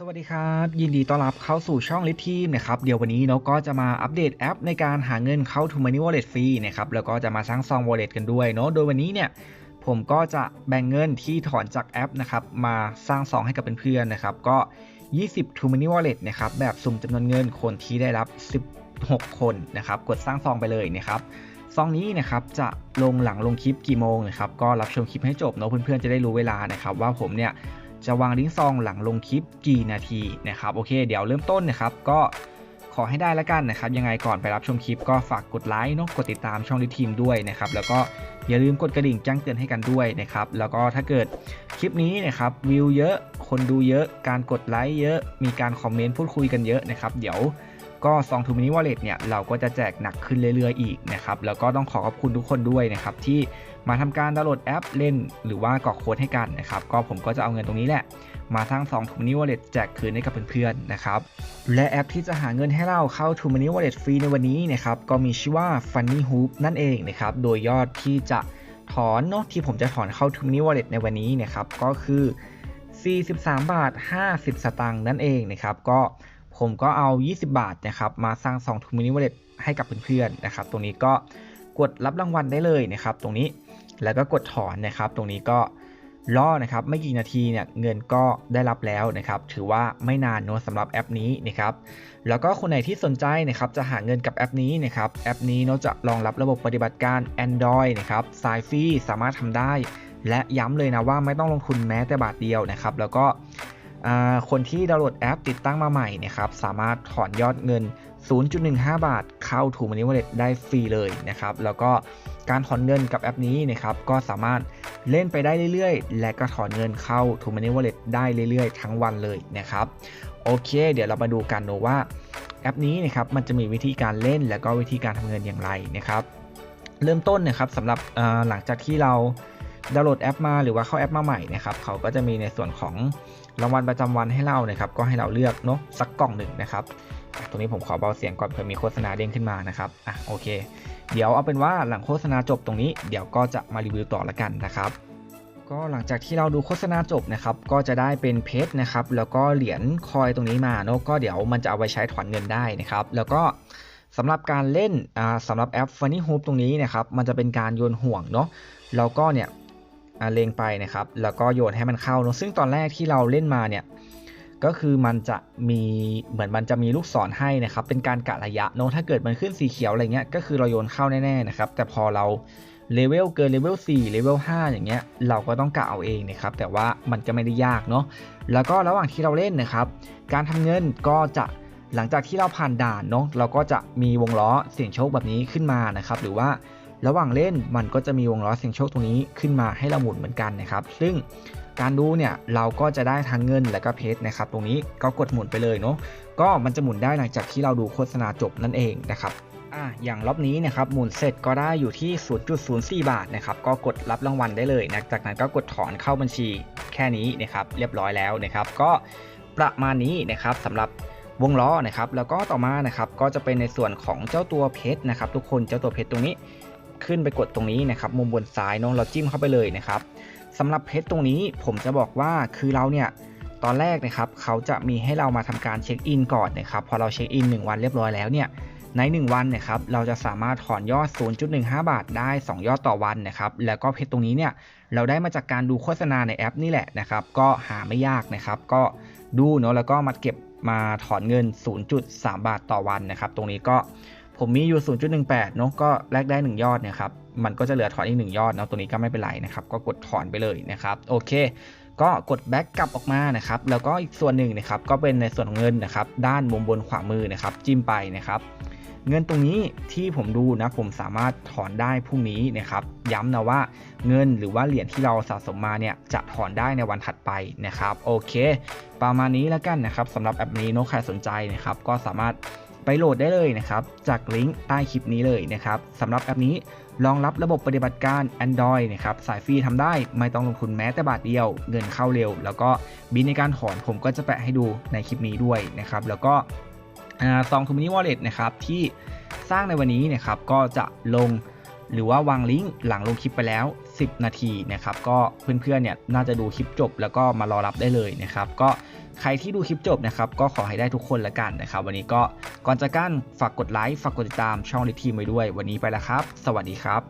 สวัสดีครับ ยินดีต้อนรับเข้าสู่ช่องลิททีมนะครับเดี๋ยววันนี้เนาะก็จะมาอัปเดตแอปในการหาเงินเข้า To Money Wallet ฟรีนะครับแล้วก็จะมาสร้างซอง Wallet กันด้วยเนาะโดยวันนี้เนี่ยผมก็จะแบ่งเงินที่ถอนจากแอปนะครับมาสร้างซองให้กับเพื่อนๆนะครับก็ 20 To Money Wallet นะครับแบบสุ่มจำนวนเงินคนที่ได้รับ 16 คนนะครับกดสร้างซองไปเลยนะครับซองนี้นะครับจะลงหลังลงคลิปกี่โมงนะครับก็รับชมคลิปให้จบเนาะเพื่อนๆจะได้รู้เวลานะครับว่าผมเนี่ย จะวางลิงก์ซองหลังลงคลิปกี่นาทีนะครับโอเค เดี๋ยวเริ่มต้นนะครับก็ขอให้ได้แล้วกันนะครับ ยังไงก่อนไปรับชมคลิปก็ฝากกดไลค์เนาะกดติดตามช่องดิทีมด้วยนะครับแล้วก็อย่าลืมกดกระดิ่งแจ้งเตือนให้กันด้วยนะครับแล้วก็ถ้าเกิดคลิปนี้นะครับวิวเยอะคนดูเยอะการกดไลค์เยอะมีการคอมเมนต์พูดคุยกันเยอะนะครับเดี๋ยว ก็ซองทูมินิวอลเล็ตเนี่ยเราก็จะแจกหนักขึ้นเรื่อยๆอีกนะครับแล้วก็ต้องขอขอบคุณทุกคนด้วยนะครับที่มาทำการดาวน์โหลดแอปเล่นหรือว่ากรอกโค้ดให้กันนะครับก็ผมก็จะเอาเงินตรงนี้แหละ มาทั้ง2 t o Money Wallet แจกคืนให้กับเพื่อนๆนะครับและแอปที่จะหาเงินให้เราเข้า To Money Wallet ฟรีในวันนี้นะครับก็มีชื่อว่า Funny Hoop นั่นเองนะครับโดยยอดที่จะถอนเนาะที่ผมจะถอนเข้า To Money Wallet ในวันนี้นะครับก็คือ 43 บาท 50 สตางค์นั่นเองนะครับก็ ผมก็เอา 20 บาทนะครับมาสร้าง2 To Money Wallet ให้กับเพื่อนๆนะครับ ตรงนี้ก็กดรับรางวัลได้เลยนะครับ ตรงนี้แล้วก็กดถอนนะครับ ตรงนี้ก็รอนะครับไม่กี่นาทีเนี่ยเงินก็ได้รับแล้วนะครับ ถือว่าไม่นานเนอะสำหรับแอปนี้นะครับ แล้วก็คนไหนที่สนใจนะครับจะหาเงินกับแอปนี้นะครับแอปนี้เนอะจะรองรับระบบปฏิบัติการ Android นะครับสายฟรีสามารถทำได้ และย้ำเลยนะว่าไม่ต้องลงทุนแม้แต่บาทเดียวนะครับ แล้วก็ คนที่ดาวน์โหลดแอปติดตั้งมาใหม่นะครับสามารถถอนยอดเงิน 0.15 บาทเข้า To Money Wallet ได้ฟรีเลยนะครับแล้วก็การถอนเงินกับแอปนี้นะครับก็สามารถเล่นไปได้เรื่อยๆ และก็ถอนเงินเข้า To Money Wallet ได้เรื่อยๆ ทั้งวันเลยนะครับโอเค เดี๋ยวเรามาดูกันนะว่าแอปนี้นะครับมันจะมีวิธีการเล่นและก็วิธีการทำเงินอย่างไรนะครับ เริ่มต้นนะครับสำหรับหลังจากที่เรา ดาวน์โหลดแอปมาหรือว่าเข้าแอปมาใหม่นะครับเขาก็จะมีในส่วนของรางวัลประจำวันให้เรานะครับก็ให้เราเลือกเนาะสักกล่องหนึ่งนะครับตรงนี้ผมขอเบาเสียงก่อนเผื่อมีโฆษณาเด้งขึ้นมานะครับอะโอเค เดี๋ยวเอาเป็นว่าหลังโฆษณาจบตรงนี้เดี๋ยวก็จะมารีวิวต่อละกันนะครับก็หลังจากที่เราดูโฆษณาจบนะครับก็จะได้เป็นเพชรนะครับแล้วก็เหรียญคอยตรงนี้มาเนาะก็เดี๋ยวมันจะเอาไว้ใช้ถอนเงินได้นะครับแล้วก็สำหรับการเล่นอ่าสำหรับแอป Funny Hoop ตรงนี้นะครับมันจะเป็นการโยนห่วงเนาะแล้วก็เนี่ย เลงไปนะครับ แล้วก็โยนให้มันเข้าเนาะซึ่งตอนแรกที่เราเล่นมาเนี่ยก็คือมันจะมีเหมือนมันจะมีลูกศรให้นะครับ เป็นการกะระยะเนาะถ้าเกิดมันขึ้นสีเขียวอะไรเงี้ยก็คือเราโยนเข้าแน่ๆนะครับ แต่พอเราเลเวลเกินเลเวล4เลเวล5อย่างเงี้ยเราก็ต้องกะเอาเองนะครับ แต่ว่ามันก็ไม่ได้ยากเนาะแล้วก็ระหว่างที่เราเล่นนะครับ การทำเงินก็จะหลังจากที่เราผ่านด่านเนาะเราก็จะมีวงล้อเสียงโชคแบบนี้ขึ้นมานะครับ หรือว่า ระหว่างเล่นมันก็จะมีวงล้อเสี่ยงโชคตรงนี้ขึ้นมาให้เราหมุนเหมือนกันนะครับ ซึ่งการดูเนี่ยเราก็จะได้ทั้งเงินและก็เพชรนะครับ ตรงนี้ก็กดหมุนไปเลยเนาะก็มันจะหมุนได้หลังจากที่เราดูโฆษณาจบนั่นเองนะครับอะอย่างรอบนี้นะครับหมุนเสร็จก็ได้อยู่ที่ 0.04 บาทนะครับก็กดรับรางวัลได้เลยนะจากนั้นก็กดถอนเข้าบัญชีแค่นี้นะครับเรียบร้อยแล้วนะครับ ก็ประมาณนี้นะครับสำหรับวงล้อนะครับแล้วก็ต่อมานะครับก็จะเป็นในส่วนของเจ้าตัวเพชรนะครับทุกคนเจ้าตัวเพชรตรงนี้ ขึ้นไปกดตรงนี้นะครับมุมบนซ้ายน้องเราจิ้มเข้าไปเลยนะครับสำหรับเพชรตรงนี้ผมจะบอกว่าคือเราเนี่ยตอนแรกนะครับเขาจะมีให้เรามาทำการเช็คอินก่อนนะครับพอเราเช็คอิน1 วันเรียบร้อยแล้วเนี่ยใน 1 วันนะครับเราจะสามารถถอนยอด 0.15 บาทได้ 2 ยอดต่อวันนะครับแล้วก็เพชรตรงนี้เนี่ยเราได้มาจากการดูโฆษณาในแอปนี่แหละนะครับก็หาไม่ยากนะครับก็ดูเนาะแล้วก็มาเก็บมาถอนเงิน 0.3 บาทต่อวันนะครับ ตรงนี้ก็ ผมมีอยู่ 0.18เนาะก็แลกได้ 1 ยอดนะครับ มันก็จะเหลือถอนอีก 1 ยอดเนาะตัวนี้ก็ไม่เป็นไรนะครับ ก็กดถอนไปเลยนะครับ โอเค ก็กดแบ็กกลับออกมานะครับ แล้วก็อีกส่วนหนึ่งนะครับ ก็เป็นในส่วนของเงินนะครับ ด้านมุมบนขวามือนะครับ จิ้มไปนะครับ เงินตรงนี้ที่ผมดูนะผมสามารถถอนได้พรุ่งนี้นะครับ ย้ำนะว่าเงินหรือว่าเหรียญที่เราสะสมมาเนี่ยจะถอนได้ในวันถัดไปนะครับ โอเค ประมาณนี้แล้วกันนะครับสำหรับแอปนี้นกใครสนใจนะครับ ก็สามารถ ไปโหลดได้เลยนะครับ จากลิงก์ใต้คลิปนี้เลยนะครับสำหรับแอปนี้รองรับระบบปฏิบัติการ Android นะครับสายฟรีทำได้ไม่ต้องลงทุนแม้แต่บาทเดียว เงินเข้าเร็ว แล้วก็บินในการถอนผมก็จะแปะให้ดูในคลิปนี้ด้วยนะครับ แล้วก็ซองทูมินิวอลเล็ตนะครับที่สร้างในวันนี้นะครับก็จะลงหรือว่าวางลิงก์หลังลงคลิปไปแล้ว 10 นาทีนะครับก็เพื่อนๆเนี่ยน่าจะดูคลิปจบแล้วก็มารอรับได้เลยนะครับก็ ใครที่ดูคลิปจบนะครับก็ขอให้ได้ทุกคนละกันนะครับ วันนี้ก็ก่อนจะกกันฝากกดไลค์ฝากกดติดตามช่องลิทีมไว้ด้วย วันนี้ไปแล้วครับ สวัสดีครับ